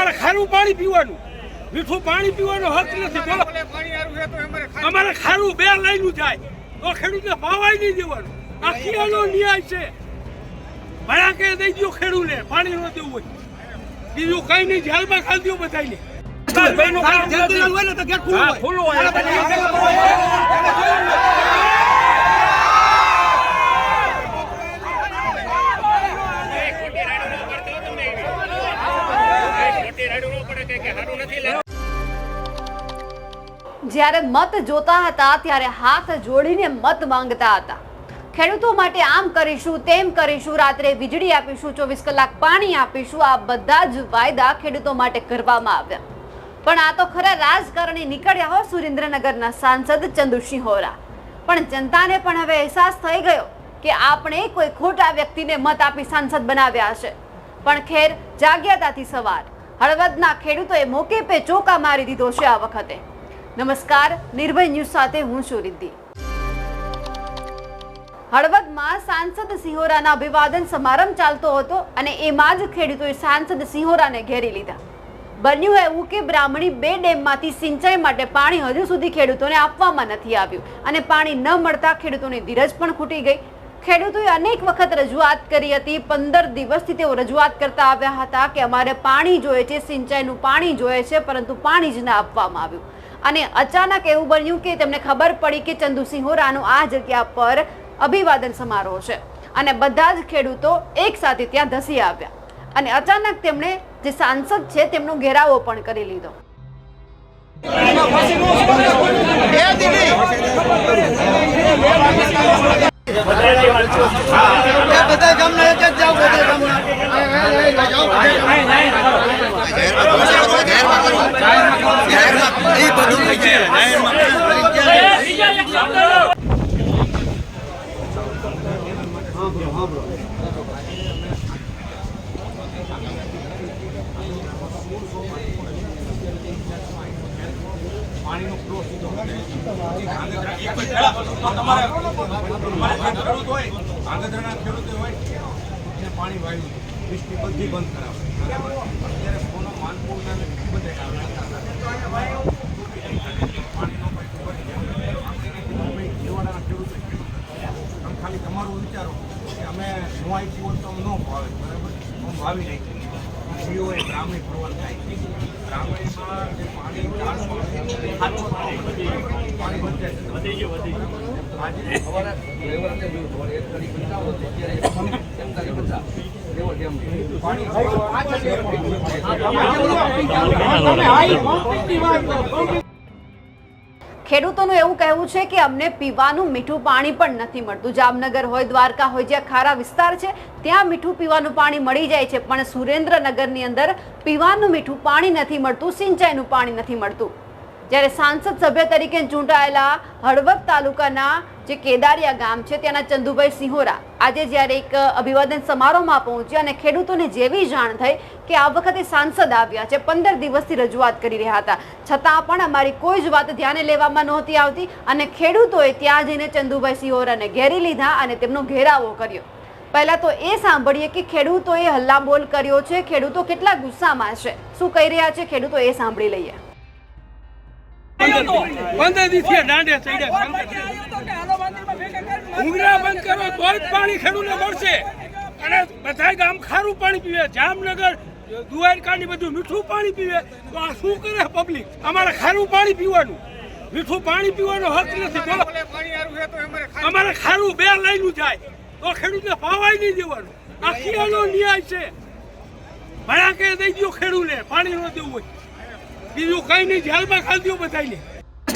અમારે ખારું પાણી પીવાનું. મીઠું પાણી પીવાનો હક નથી. બોલો. અમારે ખારું. બે લાઈનું જાય. તો ખેડૂતને ભાવાય નહીં દેવાનું. આ કિયાનો ન્યાય છે. ભણા કે દઈ દો ખેડૂતને પાણી ન દેવું હોય. બીજું કઈ નહીં. જેલમાં ખાલી દો બધાને ખુલ્લું હોય. જ્યારે મત જોતા હતા, ત્યારે હાથ જોડીને મત માંગતા હતા. ખેડૂતો માટે આમ કરીશું, તેમ કરીશું, રાત્રે વીજળી આપીશું, ચોવીસ કલાક પાણી આપીશું, આ બધા જ વાયદા ખેડૂતો માટે કરવામાં આવ્યા. પણ આ તો ખરા રાજકારણી નીકળ્યા હોય સુરેન્દ્રનગરના સાંસદ ચંદુસિંહ હોરા. પણ જનતાને પણ હવે અહેસાસ થઈ ગયો કે આપણે કોઈ ખોટા વ્યક્તિને મત આપી સાંસદ બનાવ્યા છે પણ ખેર જાગ્યાતાથી સવાર. હળવદના ખેડૂતોએ મોકે પે ચોકા મારી દીધો છે આ વખતે. નમસ્કાર, નિર્ભય ન્યૂઝ સાથે હું છું રિદ્ધિ. હળવદમાં સાંસદ સિંહોરાના અભિવાદન સમારંભ ચાલતો હતો અને એમાં જ ખેડૂતોએ સાંસદ સિંહોરાને ઘેરી લીધા. બન્યું એવું કે બ્રાહ્મણી બે ડેમમાંથી સિંચાઈ માટે પાણી હજુ સુધી ખેડૂતોને આપવામાં નથી આવ્યું અને પાણી ન મળતા ખેડૂતોની ધીરજ પણ ખૂટી ગઈ. ખેડૂતોએ અનેક વખત રજૂઆત કરી હતી, પંદર દિવસથી તેઓ રજૂઆત કરતા આવ્યા હતા કે અમારે પાણી જોઈએ છે, સિંચાઈનું પાણી જોઈએ છે, પરંતુ પાણી જ ના આપવામાં આવ્યું. અને અચાનક એવું બન્યું કે તેમને ખબર પડી કે ચંદુસિંહ હોરાનો આ જગ્યા પર અભિવાદન સમારોહ છે. અને બધા જ ખેડૂતો એક સાથે ત્યાં ધસી આવ્યા. અને અચાનક તેમણે જે સાંસદ છે તેમનો ઘેરાવો પણ કરી લીધો. બધા ગામના એક જ જાવ બધા ગામના. બધું થઈ જાય આંગળના ખેડૂતો હોય પાણી વાયુ. વૃષ્ટિ બધી બંધ કરાવે અત્યારે સોનો માનપુર ને બધે ખાલી તમારું વિચારો કે અમે નો આપી હોત તો ન ભાવે બરાબર? હું ભાવી નહીં જીઓ એ બ્રાહ્મણી ફરવાનું થાય. ગ્રામીણમાં જે પાણી સાતસો પાણી વધે છે. વધી ગયું વધી ગયું. આજે સવારે રવિવારે જોયું હોય એક તારીખ હતી, અત્યારે એક તારીખ પચાસ. પાણી ખેડૂતોનું એવું કહેવું છે કે અમને પીવાનું મીઠું પાણી પણ નથી મળતું. જામનગર હોય, દ્વારકા હોય, જ્યાં ખારા વિસ્તાર છે, ત્યાં મીઠું પીવાનું પાણી મળી જાય છે. પણ સુરેન્દ્રનગરની અંદર પીવાનું મીઠું પાણી નથી મળતું, સિંચાઈનું પાણી નથી મળતું. જ્યારે સાંસદ સભ્ય તરીકે ચૂંટાયેલા હળવદ તાલુકાના જે કેદારિયા ગામ છે ત્યાંના ચંદુભાઈ સિંહોરા. આજે જ્યારે એક અભિવાદન સમારોહમાં પહોંચ્યા અને ખેડૂતોને જેવી જાણ થઈ કે આ વખતે સાંસદ આવ્યા છે પંદર દિવસથી રજૂઆત કરી રહ્યા હતા. છતાં પણ અમારી કોઈ જ વાત ધ્યાને લેવામાં નહોતી આવતી અને ખેડૂતોએ ત્યાં જઈને ચંદુભાઈ સિંહોરાને ઘેરી લીધા અને તેમનો ઘેરાવો કર્યો. પહેલા તો એ સાંભળીએ કે ખેડૂતોએ હલ્લાબોલ કર્યો છે ખેડૂતો કેટલા ગુસ્સામાં છે? શું કહી રહ્યા છે? ખેડૂતો એ સાંભળી લઈએ. પંદર દિવસે. દાંડે ચડ્યા ઉંગરા બંધ કરો તો જ પાણી ખેડૂતને મળશે. અને બધા ગામ ખારું પાણી પીવે, જામનગર, દ્વારકાની બધું મીઠું પાણી પીવે. તો આ શું કરે પબ્લિક અમારે ખારું પાણી પીવાનું. મીઠું પાણી પીવાનો હક નથી. બોલો. અમારે ખારું બે લાઈનું જાય. તો ખેડૂતને ભાવાય નહીં દેવાનું. આ કિયાનો ન્યાય છે. ભણા કે દઈ દો ખેડૂને. પાણી ન દેવું હોય. બીજું કઈ નહીં. જેલમાં ખાલી દો બધાને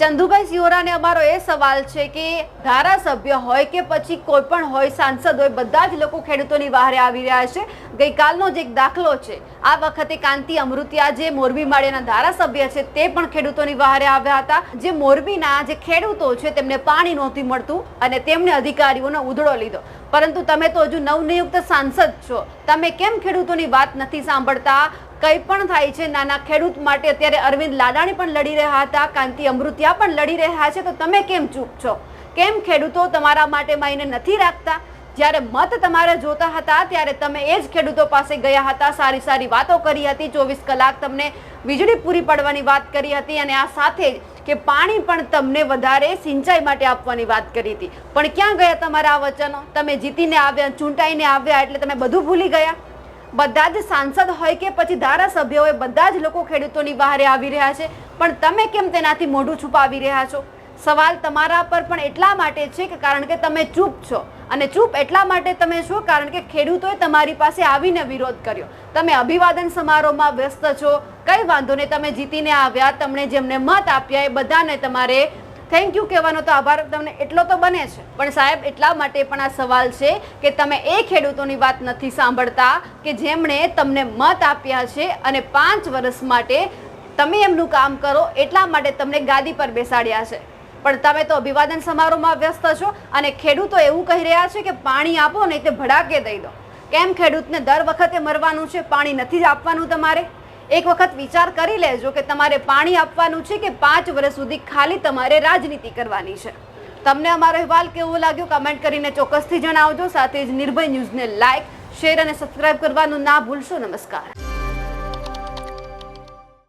ચંદુભાઈ સિયોરાને અમારો એ સવાલ છે કે ધારાસભ્ય હોય કે પછી કોઈ પણ હોય, સાંસદ હોય, બધા જ લોકો ખેડૂતોની બહારે આવી રહ્યા છે. ગઈકાલનો જે એક દાખલો છે. આ વખતે કાંતિ અમૃતિયા જે મોરબી માળિયાના ધારાસભ્ય છે, તે પણ ખેડૂતોની બહારે આવ્યા હતા. જે મોરબીના જે ખેડૂતો છે, તેમને પાણી નહોતું મળતું અને તેમને અધિકારીઓનો ઉધડો લીધો. પરંતુ તમે તો હજુ નવનિયુક્ત સાંસદ છો. તમે કેમ ખેડૂતોની વાત નથી સાંભળતા? કંઈ પણ થાય છે નાના ખેડૂત માટે. અત્યારે અરવિંદ લાડાણી પણ લડી રહ્યા હતા, કાંતિ અમૃતિયા પણ લડી રહ્યા છે. તો તમે કેમ ચૂપ છો? કેમ ખેડૂતો તમારા માટે માઈને નથી રાખતા? જ્યારે મત તમારે જોતા હતા, ત્યારે તમે એ જ ખેડૂતો પાસે ગયા હતા. સારી સારી વાતો કરી હતી. ચોવીસ કલાક તમને વીજળી પૂરી પાડવાની વાત કરી હતી અને આ સાથે જ કે પાણી પણ તમને વધારે સિંચાઈ માટે આપવાની વાત કરી હતી. પણ ક્યાં ગયા તમારા આ વચનો? તમે જીતીને આવ્યા, ચૂંટાઈને આવ્યા એટલે તમે બધું ભૂલી ગયા? બધા જ સાંસદ હોય કે પછી ધારાસભ્ય હોય, બધા જ લોકો ખેડૂતોની બહારે આવી રહ્યા છે. પણ તમે કેમ તેનાથી મોઢું છુપાવી રહ્યા છો? સવાલ તમારા પર પણ એટલા માટે છે કે કારણ કે તમે ચૂપ છો. અને ચૂપ એટલા માટે તમે છો કારણ કે ખેડૂતોએ તમારી પાસે આવીને વિરોધ કર્યો. તમે અભિવાદન સમારોહમાં વ્યસ્ત છો. કઈ વાંધો નહીં, તમે જીતીને આવ્યા, તમને જેમને મત આપ્યા એ બધાને તમારે થેન્ક યુ કહેવાનો તો આભાર તમને એટલો તો બને છે. પણ સાહેબ, એટલા માટે પણ આ સવાલ છે કે તમે એ ખેડૂતોની વાત નથી સાંભળતા કે જેમણે તમને મત આપ્યા છે અને પાંચ વર્ષ માટે તમે એમનું કામ કરો, એટલા માટે તમને ગાદી પર બેસાડ્યા છે. પણ તમે તો અભિવાદન સમારોહમાં વ્યસ્ત છો અને ખેડૂતો એવું કહી રહ્યા છે કે પાણી આપો, નહીં તે ભડાકે દઈ દો. કેમ ખેડૂતને દર વખતે મરવાનું છે, પાણી નથી જ આપવાનું તમારે? એક વખત વિચાર કરી લેજો કે તમારે પાણી આપવાનું છે કે પાંચ વર્ષ સુધી ખાલી તમારે રાજનીતિ કરવાની છે. તમને અમારો અહેવાલ કેવો લાગ્યો કમેન્ટ કરીને ચોક્કસથી જણાવજો. સાથે જ નિર્ભય ન્યૂઝને લાઇક શેર અને સબસ્ક્રાઇબ કરવાનું ના ભૂલશો. નમસ્કાર.